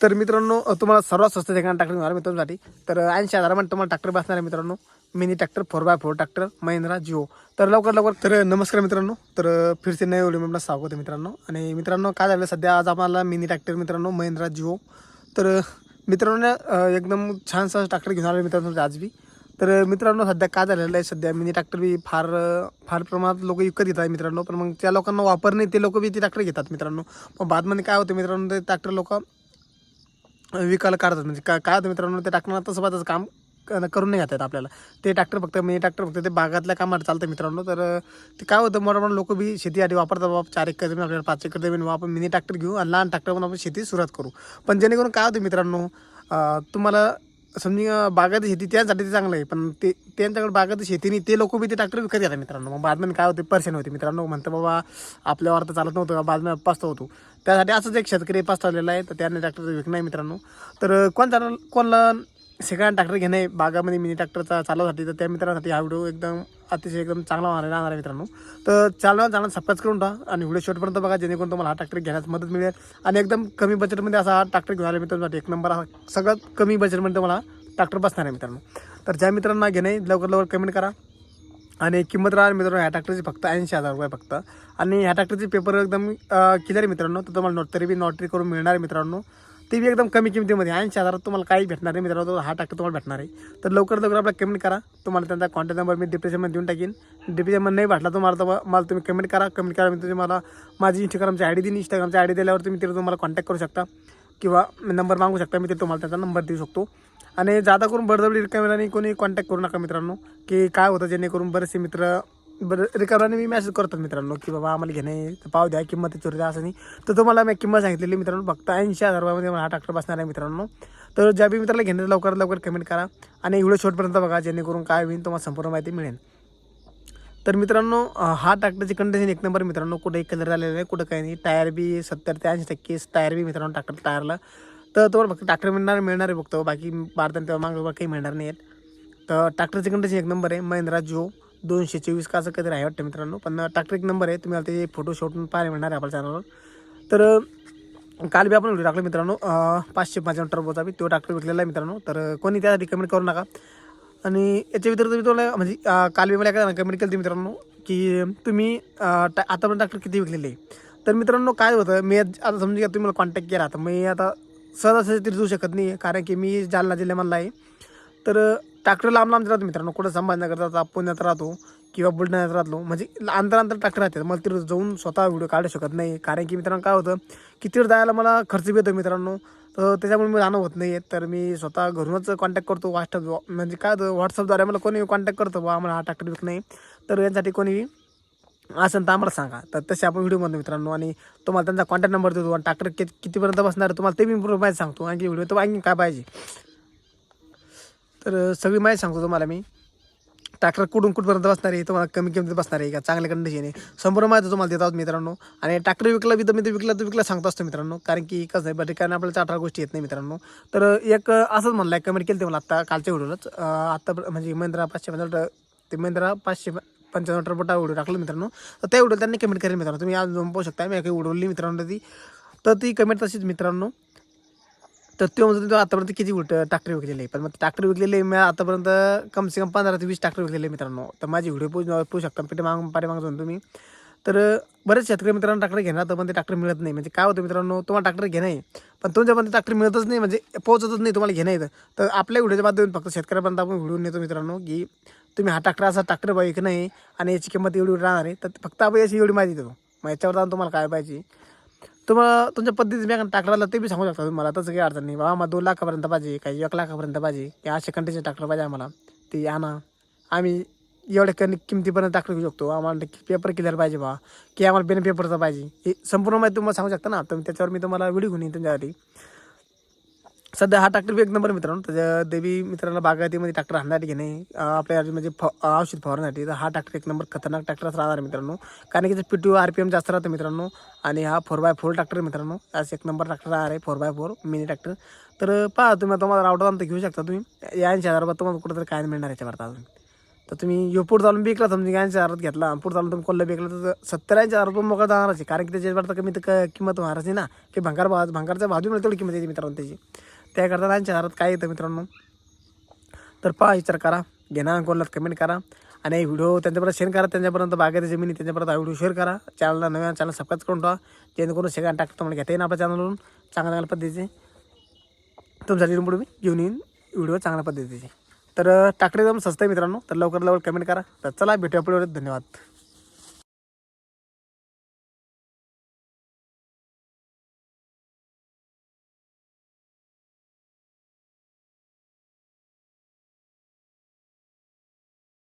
तर मित्रांनो तुम्हाला सर्वात स्वस्त ठिकाणी ट्रॅक्टर मिळणार मित्रांसाठी तर ऐंशी हजारामध्ये तुम्हाला ट्रॅक्टर बसणार आहे मित्रांनो. Mini tractor four by four tractor Mahindra Jivo. तर लवकर लवकर तर नमस्कार मित्रांनो. तर फिरसे नवी ओळी आपलं स्वागत आहे मित्रांनो. आणि मित्रांनो काय झालं? सध्या आज आम्हाला मिनी ट्रॅक्टर मित्रांनो महिंद्रा जिओ. तर मित्रांनो एकदम छानसा ट्रॅक्टर घेऊन आलो मित्रांनो आज बी. तर मित्रांनो सध्या काय झालेलं आहे? सध्या मिनी ट्रॅक्टर बी फार फार प्रमाणात लोक विकत घेतात मित्रांनो. पण मग त्या लोकांना वापर नाही ते लोक बी ते ट्रॅक्टर घेतात मित्रांनो. मग बादमध्ये काय होतं मित्रांनो ते ट्रॅक्टर लोक विकायला काढतात. म्हणजे का काय होतं मित्रांनो ते टाकणार तसं त्याचं काम करून नाही घेतात आपल्याला. ते ट्रॅक्टर फक्त मिनी ट्रॅक्टर फक्त ते बागातल्या कामात चालतं मित्रांनो. तर ते काय होतं मोठ्या मोठ्या लोक बी शेतीसाठी वापरतात बाबा चार एकर जमीन आपल्याला पाच एकर जमीन आपण मिनी ट्रॅक्टर घेऊ आणि लहान ट्रॅक्टर पण आपण शेती सुरुवात करू. पण जेणेकरून काय होतं मित्रांनो तुम्हाला समजा बागायती शेती त्यांसाठी ते चांगलं आहे पण ते त्यांच्याकडे बागायती शेती नाही ते लोक बी ते ट्रॅक्टर विकत घेतात मित्रांनो. मग बादम्यान काय होते पर्सेंट होते मित्रांनो. म्हणतं बाबा आपल्यावर तर चालत नव्हतं बादमध्ये पाचता होतो. त्यासाठी असंच एक शेतकरी पाचतावलेला आहे तर त्यांना ट्रॅक्टर विकणं आहे मित्रांनो. तर कोणत्या कोणला सेकंड ट्रॅक्टर घेणे बागामध्ये मिनी ट्रॅक्टरचा चालवसाठी तर त्या मित्रांसाठी हा व्हिडिओ एकदम अतिशय एकदम चांगला होणार राहणार आहे मित्रांनो. तर चालणार चांगला सबस्क्राईब करून टाका आणि व्हिडिओ शेवटपर्यंत बघा जेणेकरून तुम्हाला हा ट्रॅक्टर घेण्यास मदत मिळेल आणि एकदम कमी बजेटमध्ये असा हा ट्रॅक्टर घेऊन आला मित्रांसाठी एक नंबर हा सगळ्यात कमी बजेटमध्ये तुम्हाला ट्रॅक्टर बसणार आहे मित्रांनो. तर ज्या मित्रांना घेणे लवकर लवकर कमेंट करा आणि किंमत राहणार मित्रांनो ह्या ट्रॅक्टरची फक्त ऐंशी हजार रुपये फक्त. आणि ह्या ट्रॅक्टरचे पेपर एकदम क्लिअर मित्रांनो तर तुम्हाला नोट तरी बी नोटरी करून मिळणार आहे मित्रांनो. ते बी एकदम कमी किमतीमध्ये ऐंशी हजारात तुम्हाला काही भेटणार नाही मित्रांनो तो हा ट्रॅक्टर तुम्हाला भेटणार आहे. तर लवकर लवकर आपला कमेंट करा. तुम्हाला त्यांचा कॉन्टॅक्ट नंबर मी डिप्रेशनमध्ये देऊन टाकीन. डिप्रेशनमध्ये नाही भेटला तुम्हाला तर मला तुम्ही कमेंट करा. कमेंट करा मी तुम्हाला माझी इंस्टाग्रामची आय डी देईन. इंस्टाग्रामची आय डी दिल्यावर तुम्ही तिथे तुम्हाला कॉन्टॅक्ट करू शकता. किंवा नंबर मागू शकता. मी ते तुम्हाला त्याचा नंबर देऊ शकतो. आणि जादा करून बळजबरी नाही कोणी कॉन्टॅक्ट करू नका मित्रांनो की काय होतं जेणेकरून बरेचसे मित्र बरं रिकाम्याने मी मेसेज करतो मित्रांनो की बाबा आम्हाला घेणे पाव द्या किंमत चोरी द्या असं नाही. तर तुम्हाला मी किंमत सांगितलेली मित्रांनो फक्त ऐंशी हजार रुपयामध्ये मला हा ट्रॅक्टर बसणार आहे मित्रांनो. तर ज्या बी मित्राला घेणे लवकरात लवकर कमेंट करा आणि व्हिडिओ शॉर्टपर्यंत बघा जेणेकरून काय होईल तुम्हाला संपूर्ण माहिती मिळेल. तर मित्रांनो हा ट्रॅक्टरची कंडिशन एक नंबर मित्रांनो कुठे कलर आलेला आहे कुठं काही नाही. टायर बी सत्तर ते ऐंशी टक्के टायर बी मित्रांनो ट्रॅक्टर टायरला तर तुम्हाला फक्त ट्रॅक्टर मिळणार मिळणार आहे बघतो बाकी बारदान तेव्हा मागं काही मिळणार नाही आहेत तर ट्रॅक्टरची कंडिशन एक नंबर आहे महिंद्रा जिओ. दोनशे चोवीस का असं काहीतरी आहे वाटतं मित्रांनो. पण ट्रॅक्टर एक नंबर आहे. तुम्ही मला ते फोटो शॉटून पाहायला मिळणार आहे आपल्या चॅनलवर तर काल बी आपण व्हिडिओ टाकला मित्रांनो. पाचशे पंच्याण्णव टर्बोचा बी. तो ट्रॅक्टर विकलेला आहे मित्रांनो. तर कोणी त्यासाठी कमेंट करू नका. आणि याच्या व्यतिरिक्त मी तुम्हाला म्हणजे काल बी मला काय कमेंट केली होती मित्रांनो की तुम्ही टा- आतापर्यंत ट्रॅक्टर किती विकलेले आहे? तर मित्रांनो काय होतं मी आता आता समजा तुम्ही मला कॉन्टॅक्ट केला. तर मी आता सहजासहजी तरी जाऊ शकत नाही कारण की मी जालना जिल्ह्यामधला आहे. तर ट्रॅक्टर लांब लांब राहतो मित्रांनो. कुठं संभाजीनगर राहतो पुण्यात राहतो किंवा बुलढाण्यात राहतो. म्हणजे अंतर अंतर ट्रॅक्टर राहते मला तिथं जाऊन स्वतः व्हिडिओ काढू शकत नाही. कारण की मित्रांनो काय होतं की तिथं जायला मला खर्च बी येतो मित्रांनो. तर त्याच्यामुळे मी जाणं होत नाही. तर मी स्वतः घरूनच कॉन्टॅक्ट करतो व्हॉट्सअप म्हणजे काय होतं व्हॉट्सअपद्वारे मला कोणी कॉन्टॅक्ट करतो बा आम्हाला हा ट्रॅक्टर विकत नाही. तर यांसाठी कोणी असेल तर आम्हाला सांगा. तर तसे आपण व्हिडिओ बनतो मित्रांनो. आणि तुम्हाला त्यांचा कॉन्टॅक्ट नंबर देतो. आणि ट्रॅक्टर किती कितीपर्यंत बसणार आहे तुम्हाला ते मी माहिती सांगतो. आणखी व्हिडिओ तर आणखी काय पाहिजे. तर सगळी माहिती सांगतो तुम्हाला मी. ट्रॅक्टर कुठून कुठपर्यंत बसणार आहे तुम्हाला कमी किमतीत बसणार आहे का? चांगल्या कंडिशन आहे. संपूर्ण माहिती तुम्हाला देत आहोत मित्रांनो. आणि ट्रॅक्टर विकला बी तर मी ते विकला तर विकला सांगतो असतो मित्रांनो. कारण की कसं आहे बरं कारण आपल्याला अठरा गोष्टी येत नाही मित्रांनो. तर एक असंच म्हणलं आहे कमेंट केली ते मला आत्ता कालच्या व्हिडिओलाच. आत्ता म्हणजे महिंद्रा पाचशे पंचावन्न ते महिंद्रा पाचशे पंच्याण्णव टरबटा व्हिडिओ टाकलं मित्रांनो. तर त्या व्हिडिओ त्यांनी कमेंट करेल मित्रांनो. तुम्ही आज जाऊन पाहू शकता. मी काही उडवली मित्रांनो ती. तर ती कमेंट तशीच मित्रांनो. तर तो म्हणतो आतापर्यंत किती उलट ट्रॅक्टर विकलेले पण मग ट्रॅक्टर विकलेले मी आतापर्यंत कम से कम पंधरा ते वीस ट्रॅक्टर विकलेले मित्रांनो. तर माझी व्हिडिओ पोहोच पोहू शकता. पेटे माग पाठी मागून तुम्ही. तर बरेच शेतकरी मित्रांनो ट्रॅक्टर घेणार तर पण ते ट्रॅक्टर मिळत नाही. म्हणजे काय होतं मित्रांनो तुम्हाला ट्रॅक्टर घेणं आहे पण तुमच्यापर्यंत ट्रॅक्टर मिळतच नाही म्हणजे पोहोचतच नाही तुम्हाला घेणं येतं तर. आपल्या व्हिडिओच्या माध्यमातून फक्त शेतकऱ्यापर्यंत आपण व्हिडिओ नेतो मित्रांनो की तुम्ही हा ट्रॅक्टर असा ट्रॅक्टर बाईक नाही आणि याची किंमत एवढी राहणार आहे तर फक्त आपण याची एवढी माहिती देतो. मग याच्यावर जाऊन तुम्हाला काय पाहिजे तुम्हाला तुमच्या पद्धतीने मी ट्रॅक्टरला ते बी सांगू शकता तुम्हाला तसं काही अडचण नाही. बाबा आम्हाला दोन लाखापर्यंत पाहिजे काही एक लाखापर्यंत पाहिजे. की अशा कंटेचे ट्रॅक्टर पाहिजे आम्हाला. ते आणा. आम्ही एवढ्या कमी किमतीपर्यंत ट्रॅक्टर घेऊ शकतो. आम्हाला पेपर क्लिअर पाहिजे बा. की आम्हाला बेन पेपरचा पाहिजे. हे संपूर्ण माहिती तुम्हाला सांगू शकता ना. तर त्याच्यावर मी तुम्हाला व्हिडिओ घेऊन येईन तुमच्यासाठी. सध्या हा ट्रॅक्टर बी एक नंबर मित्रांनो. त्याच्या देवी मित्रांना बागायतीमध्ये ट्रॅक्टर आणण्यासाठी घेणे आपल्या म्हणजे फ औषध फवारण्यासाठी. तर हा ट्रॅक्टर एक नंबर खतरनाक ट्रॅक्टरच राहणार आहे मित्रांनो. कारण की त्याचं PTO R P M जास्त राहतं मित्रांनो. आणि हा फोर बाय फोर ट्रॅक्टर मित्रांनो. आज एक नंबर ट्रॅक्टर राहणार आहे four by four mini tractor तर पहा तुम्ही तुम्हाला रावटा तर घेऊ शकता तुम्ही. यांच्या ऐंशी हजार तुम्हाला कुठंतरी काय मिळणार याच्यावर अजून. तर तुम्ही यो पुढे चालून विकला समजा ऐंशी हजारात घेतला पुढे चालून तुम्ही कोल्हा विकला तर सत्तर ऐंशी हजार रुपये मोका जाणारच आहे. कारण की त्याच्यावर तर कमी तर किंमत होणारच नाही ना. की भंगार भंगारचा भाजी मिळतो तेवढी किंमत येते मित्रांनो त्याची. त्याकरता त्यांच्या घरात काय येतं मित्रांनो? तर पहा विचार करा. घेणार कोणाला कमेंट करा. आणि हे व्हिडिओ त्यांच्यापर्यंत शेअर करा. त्यांच्यापर्यंत बागेत जमिनी त्यांच्यापर्यंत हा व्हिडिओ शेअर करा. चॅनलला नव्या चॅनल सबस्क्राईब करून ठेवा. जेणेकरून सगळ्यांना टाकतो तुम्हाला घेता येईन आपल्या चॅनलवरून चांगल्या चांगल्या पद्धतीचे. तुमच्यासाठी पुढे मी घेऊन येईन व्हिडिओ चांगल्या पद्धतीचे. तर टाकडे एकदम स्वस्त आहे मित्रांनो. तर लवकर लवकर कमेंट करा. तर चला भेटूया पुढे. धन्यवाद.